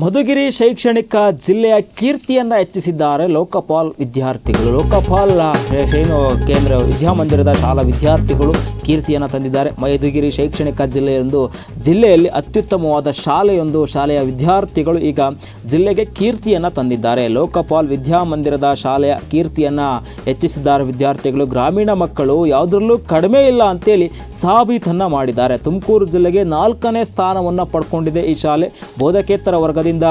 ಮಧುಗಿರಿ ಶೈಕ್ಷಣಿಕ ಜಿಲ್ಲೆಯ ಕೀರ್ತಿಯನ್ನು ಹೆಚ್ಚಿಸಿದ್ದಾರೆ ಲೋಕಪಾಲ್ ವಿದ್ಯಾರ್ಥಿಗಳು ಲೋಕಪಾಲ್ ಏನು ಕೇಂದ್ರ ವಿದ್ಯಾಮಂದಿರದ ಶಾಲಾ ವಿದ್ಯಾರ್ಥಿಗಳು ಕೀರ್ತಿಯನ್ನು ತಂದಿದ್ದಾರೆ. ಮೈದುಗಿರಿ ಶೈಕ್ಷಣಿಕ ಜಿಲ್ಲೆಯೊಂದು ಜಿಲ್ಲೆಯಲ್ಲಿ ಅತ್ಯುತ್ತಮವಾದ ಶಾಲೆಯೊಂದು ಶಾಲೆಯ ವಿದ್ಯಾರ್ಥಿಗಳು ಈಗ ಜಿಲ್ಲೆಗೆ ಕೀರ್ತಿಯನ್ನು ತಂದಿದ್ದಾರೆ. ಲೋಕಪಾಲ್ ವಿದ್ಯಾಮಂದಿರದ ಶಾಲೆಯ ಕೀರ್ತಿಯನ್ನು ಹೆಚ್ಚಿಸಿದ್ದಾರೆ ವಿದ್ಯಾರ್ಥಿಗಳು. ಗ್ರಾಮೀಣ ಮಕ್ಕಳು ಯಾವುದರಲ್ಲೂ ಕಡಿಮೆ ಇಲ್ಲ ಅಂತೇಳಿ ಸಾಬೀತನ್ನು ಮಾಡಿದ್ದಾರೆ. ತುಮಕೂರು ಜಿಲ್ಲೆಗೆ ನಾಲ್ಕನೇ ಸ್ಥಾನವನ್ನು ಪಡ್ಕೊಂಡಿದೆ ಈ ಶಾಲೆ. ಬೋಧಕೇತರ ವರ್ಗದಿಂದ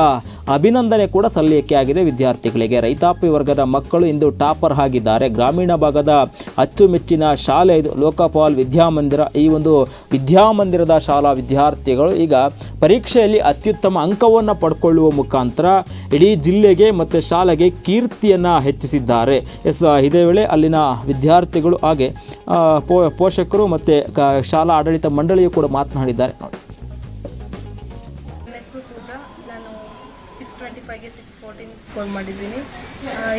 ಅಭಿನಂದನೆ ಕೂಡ ಸಲ್ಲಿಕೆ ಆಗಿದೆ ವಿದ್ಯಾರ್ಥಿಗಳಿಗೆ. ರೈತಾಪಿ ವರ್ಗದ ಮಕ್ಕಳು ಇಂದು ಟಾಪರ್ ಆಗಿದ್ದಾರೆ. ಗ್ರಾಮೀಣ ಭಾಗದ ಅಚ್ಚುಮೆಚ್ಚಿನ ಶಾಲೆ ಇದು. ಲೋಕಪಾಲ್ ವಿದ್ಯಾಮಂದಿರ, ಈ ಒಂದು ವಿದ್ಯಾಮಂದಿರದ ಶಾಲಾ ವಿದ್ಯಾರ್ಥಿಗಳು ಈಗ ಪರೀಕ್ಷೆಯಲ್ಲಿ ಅತ್ಯುತ್ತಮ ಅಂಕವನ್ನು ಪಡ್ಕೊಳ್ಳುವ ಮುಖಾಂತರ ಇಡೀ ಜಿಲ್ಲೆಗೆ ಮತ್ತು ಶಾಲೆಗೆ ಕೀರ್ತಿಯನ್ನು ಹೆಚ್ಚಿಸಿದ್ದಾರೆ. ಎಸ್, ಇದೇ ವೇಳೆ ಅಲ್ಲಿನ ವಿದ್ಯಾರ್ಥಿಗಳು ಹಾಗೆ ಪೋ, ಪೋಷಕರು ಮತ್ತು ಕ, ಶಾಲಾ ಆಡಳಿತ ಮಂಡಳಿಯು ಕೂಡ ಮಾತನಾಡಿದ್ದಾರೆ. ನೋಡಿ. ಟ್ವೆಂಟಿ ಫೈವ್ಗೆ ಸಿಕ್ಸ್ ಫೋರ್ಟೀನ್ ಸ್ಕೋರ್ ಮಾಡಿದ್ದೀನಿ.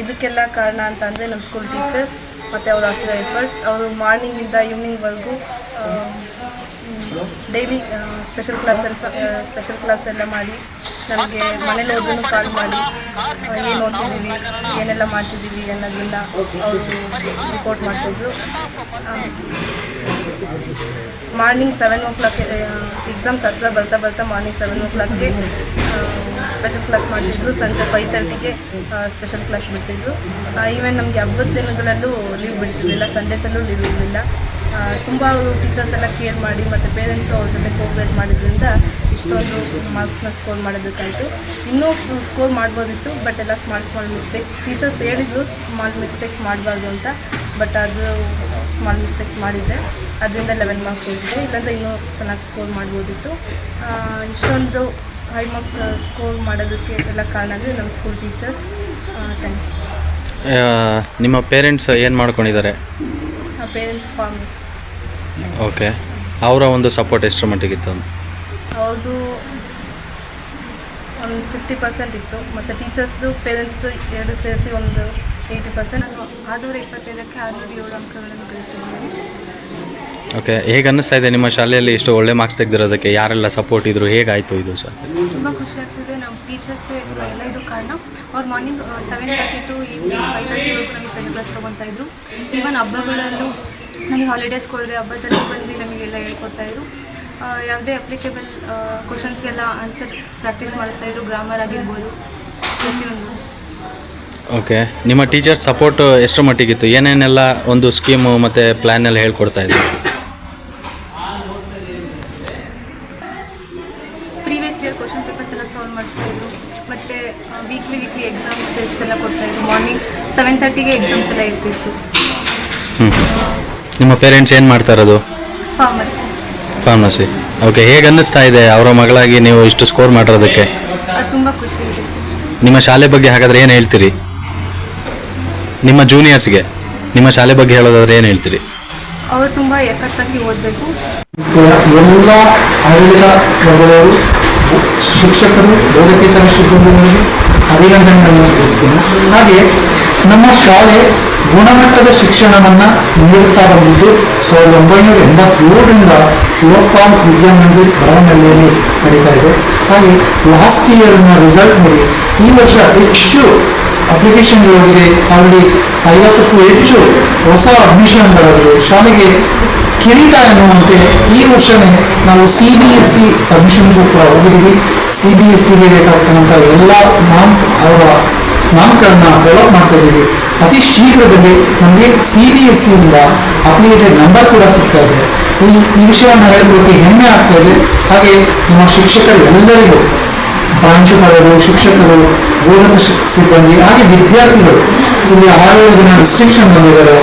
ಇದಕ್ಕೆಲ್ಲ ಕಾರಣ ಅಂತ ಅಂದರೆ ನಮ್ಮ ಸ್ಕೂಲ್ ಟೀಚರ್ಸ್ ಮತ್ತು ಅವ್ರು ಹಾಕಿರೋ ಎಫರ್ಟ್ಸ್ ಅವರು ಮಾರ್ನಿಂಗಿಂದ ಈವ್ನಿಂಗ್ವರೆಗೂ ಡೈಲಿ ಸ್ಪೆಷಲ್ ಕ್ಲಾಸಲ್ಲಿ ಸ್ಪೆಷಲ್ ಕ್ಲಾಸ್ ಎಲ್ಲ ಮಾಡಿ, ನಮಗೆ ಮನೇಲಿ ಹೋದ್ರೂ ಕಾಲ್ ಮಾಡಿ ಏನು ಓದ್ತಿದ್ದೀವಿ ಏನೆಲ್ಲ ಮಾಡ್ತಿದ್ದೀವಿ ಅನ್ನೋದನ್ನ ಅವರು ರಿಪೋರ್ಟ್ ಮಾಡ್ತಿದ್ರು. Morning seven o'clock exams ಹತ್ರ ಬರ್ತಾ ಬರ್ತಾ ಮಾರ್ನಿಂಗ್ ಸೆವೆನ್ ಓ ಕ್ಲಾಕ್ಗೆ ಸ್ಪೆಷಲ್ ಕ್ಲಾಸ್ ಮಾಡ್ತಿದ್ರು ಸಂಜೆ ಫೈವ್ ತರ್ಟಿಗೆ ಸ್ಪೆಷಲ್ ಕ್ಲಾಸ್ ಬಿಡ್ತಿದ್ರು ಈವನ್ ನಮಗೆ ಹಬ್ಬದ ದಿನಗಳಲ್ಲೂ ಲೀವ್ ಬಿಡ್ತಿರಲಿಲ್ಲ. ಸಂಡೇಸಲ್ಲೂ ಲೀವ್ ಇರಲಿಲ್ಲ. ತುಂಬ ಟೀಚರ್ಸ್ ಎಲ್ಲ ಕೇರ್ ಮಾಡಿ ಮತ್ತು ಪೇರೆಂಟ್ಸು ಅವ್ರ ಜೊತೆ ಕೋಪ್ರೇಟ್ ಮಾಡಿದ್ರಿಂದ ಇಷ್ಟೊಂದು ಮಾರ್ಕ್ಸ್ನ ಸ್ಕೋರ್ ಮಾಡೋದಕ್ಕಾಯಿತು. ಇನ್ನೂ ಸ್ಕೋರ್ ಮಾಡ್ಬೋದಿತ್ತು ಬಟ್ ಎಲ್ಲ ಸ್ಮಾಲ್ ಸ್ಮಾಲ್ ಮಿಸ್ಟೇಕ್ಸ್ ಟೀಚರ್ಸ್ ಹೇಳಿದ್ರು ಸ್ಮಾಲ್ ಮಿಸ್ಟೇಕ್ಸ್ ಮಾಡಬಾರ್ದು ಅಂತ ಬಟ್ ಅದು ಸ್ಮಾಲ್ ಮಿಸ್ಟೇಕ್ಸ್ ಮಾಡಿದ್ದೆ. ಅದರಿಂದ ಲೆವೆನ್ ಮಾರ್ಕ್ಸ್ ಹೋಗಿದೆ. ಇಲ್ಲಾಂದರೆ ಇನ್ನೂ ಚೆನ್ನಾಗಿ ಸ್ಕೋರ್ ಮಾಡ್ಬೋದಿತ್ತು. ಇಷ್ಟೊಂದು ಹೈ ಮಾರ್ಕ್ಸ್ ಸ್ಕೋರ್ ಮಾಡೋದಕ್ಕೆ ಎಲ್ಲ ಕಾರಣ ಅಂದರೆ ನಮ್ಮ ಸ್ಕೂಲ್ ಟೀಚರ್ಸ್ ಥ್ಯಾಂಕ್ ಯು ನಿಮ್ಮ ಪೇರೆಂಟ್ಸ್ ಏನು ಮಾಡ್ಕೊಂಡಿದ್ದಾರೆ? ಪೇರೆಂಟ್ಸ್ ಫಾರ್ಮರ್ಸ್ ಓಕೆ ಅವರ ಒಂದು ಸಪೋರ್ಟ್ ಎಷ್ಟರ ಮಟ್ಟಿಗಿತ್ತು ಹೌದು ಒಂದು ಫಿಫ್ಟಿ ಪರ್ಸೆಂಟ್ ಇತ್ತು. ಮತ್ತು ಟೀಚರ್ಸ್ದು ಪೇರೆಂಟ್ಸ್ದು ಎರಡು ಸೇರಿಸಿ ಒಂದು ಏಯ್ಟಿ ಪರ್ಸೆಂಟ್ ಆರ್ನೂರ ಆರುನೂರ ಇಪ್ಪತ್ತೈದಕ್ಕೆ ಆರುನೂರ ಏಳು ಅಂಕಗಳನ್ನು ಗಳಿಸಿದ್ದೇನೆ. ಓಕೆ ಹೇಗೆ ಅನ್ನಿಸ್ತಾ ಇದೆ ನಿಮ್ಮ ಶಾಲೆಯಲ್ಲಿ ಇಷ್ಟು ಒಳ್ಳೆ ಮಾರ್ಕ್ಸ್ ತೆಗೆದಿರೋದಕ್ಕೆ? ಯಾರೆಲ್ಲ ಸಪೋರ್ಟ್ ಇದ್ರು? ಹೇಗಾಯಿತು ಇದು ಸರ್? ತುಂಬ ಖುಷಿ ಆಗ್ತಿದೆ. ನಮ್ಮ ಟೀಚರ್ಸ್ ಎಲ್ಲ ಇದು ಕಾರಣ. ಅವ್ರು morning seven thirty to evening five ತರ್ಟಿವರೆಗೂ ನಮಗೆ ಸ್ಪೆಷಲ್ ಕ್ಲಾಸ್ ತೊಗೊತಾ ಇದ್ರು. ಈವನ್ ಹಬ್ಬಗಳಲ್ಲೂ ನಮಗೆ ಹಾಲಿಡೇಸ್ ಕೊಡದೆ ಹಬ್ಬದಲ್ಲಿ ಬಂದು ನಮಗೆಲ್ಲ ಹೇಳ್ಕೊಡ್ತಾಯಿದ್ರು ಯಾವುದೇ ಅಪ್ಲಿಕೇಬಲ್ ಕ್ವಶನ್ಸ್ಗೆಲ್ಲ ಆನ್ಸರ್ ಪ್ರಾಕ್ಟೀಸ್ ಮಾಡಿಸ್ತಾಯಿದ್ರು ಗ್ರಾಮರ್ ಆಗಿರ್ಬೋದು ಪ್ರತಿಯೊಂದು ಓಕೆ ನಿಮ್ಮ ಟೀಚರ್ ಸಪೋರ್ಟ್ ಎಷ್ಟು ಮಟ್ಟಿಗಿತ್ತು? ಏನೇನೆಲ್ಲ ಒಂದು ಸ್ಕೀಮು ಮತ್ತು ಪ್ಲ್ಯಾನೆಲ್ಲ ಹೇಳ್ಕೊಡ್ತಾ ಇದ್ರು? ವೀಕ್ಲಿ ವೀಕ್ಲಿ ಎಕ್ಸಾಮ್ಸ್ ಟೆಸ್ಟ್ ಎಲ್ಲ ಕೊಡ್ತಾಯಿದ್ರು ಮಾರ್ನಿಂಗ್ ಸೆವೆನ್ ತರ್ಟಿಗೆ ಎಕ್ಸಾಮ್ಸ್ ಎಲ್ಲ ಇರ್ತಿತ್ತು. ಹ್ಞೂ ನಿಮ್ಮ ಪೇರೆಂಟ್ಸ್ ಏನು ಮಾಡ್ತಾ ಇರೋದು? ಫಾರ್ಮರ್ಸ್ ಫಾರ್ಮಸಿ ಓಕೆ ಹೇಗೆ ಅನ್ನಿಸ್ತಾ ಇದೆ? ಅವರ ಮಗಳಾಗಿ ನೀವು ಇಷ್ಟು ಸ್ಕೋರ್ ಮಾಡಿರೋದಕ್ಕೆ? ಅದು ತುಂಬ ಖುಷಿ ಇದೆ. ನಿಮ್ಮ ಶಾಲೆ ಬಗ್ಗೆ ಹಾಗಾದ್ರೆ ಏನು ಹೇಳ್ತೀರಿ? ನಿಮ್ಮ ಜೂನಿಯರ್ಸ್ಗೆ ನಿಮ್ಮ ಶಾಲೆ ಬಗ್ಗೆ ಹೇಳೋದಾದ್ರೆ ಏನು ಹೇಳ್ತೀರಿ? ಅವರು ತುಂಬ ಹಾಕಿ ಓದಬೇಕು. ಎಲ್ಲ ಆಡಳಿತ ವರ್ಗದವರು ಶಿಕ್ಷಕರು ಬೋಧಕೇತರ ಸಿಬ್ಬಂದಿಗಳಿಗೆ ಅಭಿನಂದನೆಗಳನ್ನು ತಿಳಿಸ್ತೀನಿ ಹಾಗೆ ನಮ್ಮ ಶಾಲೆ ಗುಣಮಟ್ಟದ ಶಿಕ್ಷಣವನ್ನು ನೀಡುತ್ತಾ ಬಂದಿದ್ದು ಸಾವಿರದ ಒಂಬೈನೂರ ಎಂಬತ್ತೇಳರಿಂದ ಲೋಕ್ಪಾಲ್ ವಿದ್ಯಾಮಂದಿರ್ ಬರವನಹಳ್ಳಿಯಲ್ಲಿ ನಡೀತಾ ಇದೆ. ಹಾಗೆ ಲಾಸ್ಟ್ ಇಯರ್ನ ರಿಸಲ್ಟ್ ನೋಡಿ, ಈ ವರ್ಷ ಹೆಚ್ಚು ಅಪ್ಲಿಕೇಶನ್ಗಳಾಗಿದೆ ಆಲ್ರೆಡಿ ಐವತ್ತಕ್ಕೂ ಹೆಚ್ಚು ಹೊಸ ಅಡ್ಮಿಷನ್ಗಳಾಗಿದೆ ಶಾಲೆಗೆ ಕಿರೀಟ ಎನ್ನುವಂತೆ ಈ ವರ್ಷವೇ ನಾವು ಸಿ ಬಿ ಎಸ್ ಸಿ ಅಡ್ಮಿಷನ್ಗೂ ಕೂಡ ಹೋಗಿದ್ದೀವಿ. ಸಿ ಬಿ ಎಸ್ ಸಿಗೆ ಬೇಕಾಗ್ತಕ್ಕಂಥ ಎಲ್ಲ ನಾಮ್ಸ್ ಅವರ ನಾಮ್ಸ್ಗಳನ್ನು ಫಾಲೋ ಮಾಡ್ತಾ ಅತಿ ಶೀಘ್ರದಲ್ಲಿ ನಮಗೆ ಸಿ ಬಿ ಎಸ್ ಸಿಯಿಂದ ಅಪ್ಲಿಕೇಟೆಡ್ ನಂಬರ್ ಕೂಡ ಸಿಗ್ತಾ ಇದೆ. ಈ ಈ ವಿಷಯವನ್ನು ಹೇಳೋದಕ್ಕೆ ಹೆಮ್ಮೆ ಆಗ್ತಾ ಇದೆ. ಹಾಗೆ ನಮ್ಮ ಶಿಕ್ಷಕರು ಎಲ್ಲರಿಗೂ ಪ್ರಾಂಶುಪಾಲರು ಶಿಕ್ಷಕರು, ಬೋಧಕ ಸಿಬ್ಬಂದಿ, ಹಾಗೆ ವಿದ್ಯಾರ್ಥಿಗಳು, ಇಲ್ಲಿ ಆರೇಳು ಜನ ಡಿಸ್ಟಿಂಕ್ಷನ್ ಬಂದಿದ್ದಾರೆ.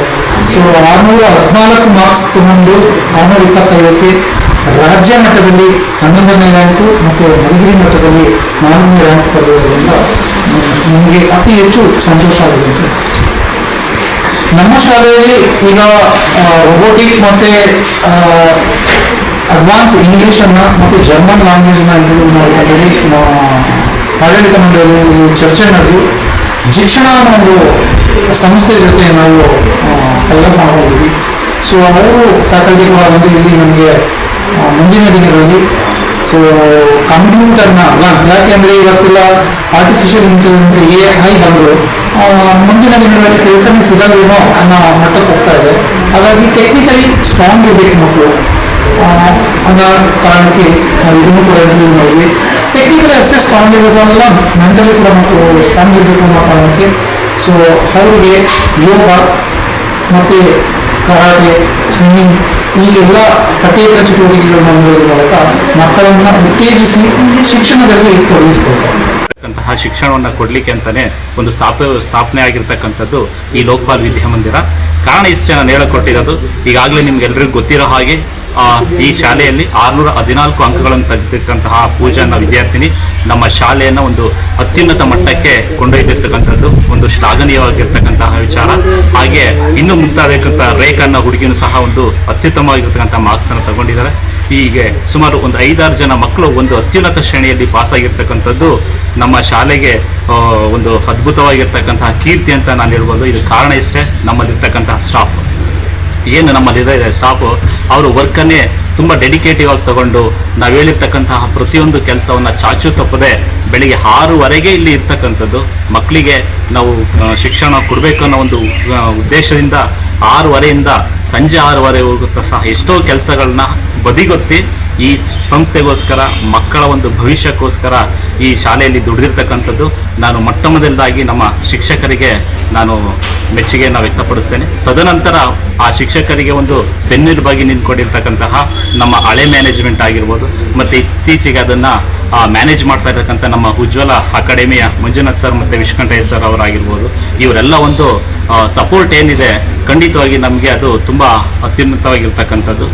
ಸೊ ಆರುನೂರ ಹದಿನಾಲ್ಕು ಮಾರ್ಕ್ಸ್ ತಗೊಂಡು ಆರುನೂರ ಇಪ್ಪತ್ತೈದಕ್ಕೆ ರಾಜ್ಯ ಮಟ್ಟದಲ್ಲಿ ಹನ್ನೊಂದನೇ ರ್ಯಾಂಕು ಮತ್ತು ಮಲಗಿರಿ ಮಟ್ಟದಲ್ಲಿ ನಾಲ್ಕನೇ ರ್ಯಾಂಕ್ ಪಡೆದಿರೋದ್ರಿಂದ ನಮಗೆ ಅತಿ ಹೆಚ್ಚು ಸಂತೋಷ ಆಗಿದೆ. ನಮ್ಮ ಶಾಲೆಯಲ್ಲಿ ಈಗ ರೊಬೋಟಿಕ್ ಮತ್ತು ಅಡ್ವಾನ್ಸ್ ಇಂಗ್ಲೀಷನ್ನು ಮತ್ತು ಜರ್ಮನ್ ಲ್ಯಾಂಗ್ವೇಜ್ ಇಂಪ್ರೂವ್ ಆಡಳಿತ ಮಂಡಳಿಯಲ್ಲಿ ಚರ್ಚೆ ನಡೆದು ಶಿಕ್ಷಣ ಒಂದು ಸಂಸ್ಥೆ ಜೊತೆ ನಾವು ಡೆವಲಪ್ ಮಾಡಿದ್ದೀವಿ ಸೊ ಅವರು ಫ್ಯಾಕಲ್ಟಿ ಕೂಡ ಬಂದು ಇಲ್ಲಿ ನಮಗೆ ಮುಂದಿನ ದಿನಗಳಲ್ಲಿ ಸೊ ಕಂಪ್ಯೂಟರ್ನ ಅಡ್ವಾನ್ಸ್ ಯಾಕೆಂದರೆ ಇವತ್ತೆಲ್ಲ ಆರ್ಟಿಫಿಷಿಯಲ್ ಇಂಟೆಲಿಜೆನ್ಸ್ ಎ ಐ ಬಂದರು. ಮುಂದಿನ ದಿನಗಳಲ್ಲಿ ಕೆಲಸನೇ ಸಿಗಲ್ವೇನೋ ಅನ್ನೋ ಮಟ್ಟಕ್ಕೆ ಹೋಗ್ತಾ ಇದೆ. ಹಾಗಾಗಿ ಟೆಕ್ನಿಕಲಿ ಸ್ಟ್ರಾಂಗ್ ಇರಬೇಕು ಮಕ್ಕಳು. ಅನ್ನೋ ಕಾರಣಕ್ಕೆ ನಾವು ಇದನ್ನು ಕೂಡ ಮಾಡಿದ್ವಿ. ಟೆಕ್ನಿಕಲಿ ಸ್ಟ್ರಾಂಗ್ ಎಲ್ಲ ಮೆಂಟಲಿ ಕೂಡ ಮಕ್ಕಳು ಸ್ಟ್ರಾಂಗ್ ಇರಬೇಕು ಅನ್ನೋ ಕಾರಣಕ್ಕೆ. ಸೊ ಅವರಿಗೆ ಯೋಗ ಮತ್ತು ಕರಾಟೆ ಸ್ವಿಮ್ಮಿಂಗ್ ಈ ಎಲ್ಲ ಪಠ್ಯೇತರ ಚಟುವಟಿಕೆಗಳನ್ನು ನೋಡೋದ್ರ ಮೂಲಕ ಮಕ್ಕಳನ್ನು ಉತ್ತೇಜಿಸಿ ಶಿಕ್ಷಣದಲ್ಲಿ ತೊಡಗಿಸ್ಕೊಳ್ತಾರೆ. ಂತಹ ಶಿಕ್ಷಣವನ್ನು ಕೊಡಲಿಕ್ಕೆ ಅಂತಲೇ ಒಂದು ಸ್ಥಾಪ, ಸ್ಥಾಪನೆ ಆಗಿರ್ತಕ್ಕಂಥದ್ದು ಈ ಲೋಕಪಾಲ್ ವಿದ್ಯಾಮಂದಿರ ಕಾರಣ ಇಷ್ಟೇ ನಾನು ಹೇಳಿಕೊಟ್ಟಿರೋದು. ಈಗಾಗಲೇ ನಿಮ್ಗೆಲ್ಲರಿಗೂ ಗೊತ್ತಿರೋ ಹಾಗೆ ಈ ಶಾಲೆಯಲ್ಲಿ ಆರುನೂರ ಹದಿನಾಲ್ಕು ಅಂಕಗಳನ್ನು ತೆಗೆದಿರ್ತಕ್ಕಂತಹ ಪೂಜಾ ವಿದ್ಯಾರ್ಥಿನಿ ನಮ್ಮ ಶಾಲೆಯನ್ನು ಒಂದು ಅತ್ಯುನ್ನತ ಮಟ್ಟಕ್ಕೆ ಕೊಂಡೊಯ್ದಿರ್ತಕ್ಕಂಥದ್ದು, ಒಂದು ಶ್ಲಾಘನೀಯವಾಗಿರ್ತಕ್ಕಂತಹ ವಿಚಾರ. ಹಾಗೆ ಇನ್ನು ಮುಂತಾಗಿರ್ತಕ್ಕಂಥ ರೇಖನ್ನ ಹುಡುಗಿನೂ ಸಹ ಒಂದು ಅತ್ಯುತ್ತಮವಾಗಿರ್ತಕ್ಕಂಥ ಮಾರ್ಕ್ಸ್ ಅನ್ನು ತಗೊಂಡಿದ್ದಾರೆ. ಹೀಗೆ ಸುಮಾರು ಒಂದು ಐದಾರು ಜನ ಮಕ್ಕಳು ಒಂದು ಅತ್ಯುನ್ನತ ಶ್ರೇಣಿಯಲ್ಲಿ ಪಾಸ್ ಆಗಿರ್ತಕ್ಕಂಥದ್ದು ನಮ್ಮ ಶಾಲೆಗೆ ಒಂದು ಅದ್ಭುತವಾಗಿರ್ತಕ್ಕಂತಹ ಕೀರ್ತಿ ಅಂತ ನಾನು ಹೇಳ್ಬೋದು. ಇದು ಕಾರಣ ಇಷ್ಟೇ, ನಮ್ಮಲ್ಲಿರ್ತಕ್ಕಂತಹ ಸ್ಟಾಫ್ ಏನು ನಮ್ಮಲ್ಲಿದೆ ಸ್ಟಾಫು ಅವರು ವರ್ಕನ್ನೇ ತುಂಬ ಡೆಡಿಕೇಟಿವ್ ಆಗಿ ತಗೊಂಡು ನಾವು ಹೇಳಿರ್ತಕ್ಕಂತಹ ಪ್ರತಿಯೊಂದು ಕೆಲಸವನ್ನು ಚಾಚು ತಪ್ಪದೆ ಬೆಳಿಗ್ಗೆ ಆರೂವರೆಗೆ ಇಲ್ಲಿ ಇರ್ತಕ್ಕಂಥದ್ದು. ಮಕ್ಕಳಿಗೆ ನಾವು ಶಿಕ್ಷಣ ಕೊಡಬೇಕು ಅನ್ನೋ ಒಂದು ಉದ್ದೇಶದಿಂದ ಆರೂವರೆಯಿಂದ ಸಂಜೆ ಆರೂವರೆವರೆಗೂ ಸಹ ಎಷ್ಟೋ ಕೆಲಸಗಳನ್ನ ಬದಿಗೊತ್ತಿ ಈ ಸಂಸ್ಥೆಗೋಸ್ಕರ, ಮಕ್ಕಳ ಒಂದು ಭವಿಷ್ಯಕ್ಕೋಸ್ಕರ ಈ ಶಾಲೆಯಲ್ಲಿ ದುಡಿದಿರ್ತಕ್ಕಂಥದ್ದು, ನಾನು ಮೊಟ್ಟ ಮೊದಲದಾಗಿ ನಮ್ಮ ಶಿಕ್ಷಕರಿಗೆ ನಾನು ಮೆಚ್ಚುಗೆಯನ್ನು ವ್ಯಕ್ತಪಡಿಸ್ತೇನೆ. ತದನಂತರ ಆ ಶಿಕ್ಷಕರಿಗೆ ಒಂದು ಬೆನ್ನೆಲುಬಾಗಿ ನಿಂತ್ಕೊಂಡಿರ್ತಕ್ಕಂತಹ ನಮ್ಮ ಹಳೆ ಮ್ಯಾನೇಜ್ಮೆಂಟ್ ಆಗಿರ್ಬೋದು, ಮತ್ತು ಇತ್ತೀಚೆಗೆ ಅದನ್ನು ಮ್ಯಾನೇಜ್ ಮಾಡ್ತಾ ಇರ್ತಕ್ಕಂಥ ನಮ್ಮ ಉಜ್ವಲ ಅಕಾಡೆಮಿಯ ಮಂಜುನಾಥ್ ಸರ್ ಮತ್ತು ವಿಶ್ವಕಂಠಯ್ಯ ಸರ್ ಅವರಾಗಿರ್ಬೋದು, ಇವರೆಲ್ಲ ಒಂದು ಸಪೋರ್ಟ್ ಏನಿದೆ, ಖಂಡಿತವಾಗಿ ನಮಗೆ ಅದು ತುಂಬ ಅತ್ಯುನ್ನತವಾಗಿರ್ತಕ್ಕಂಥದ್ದು.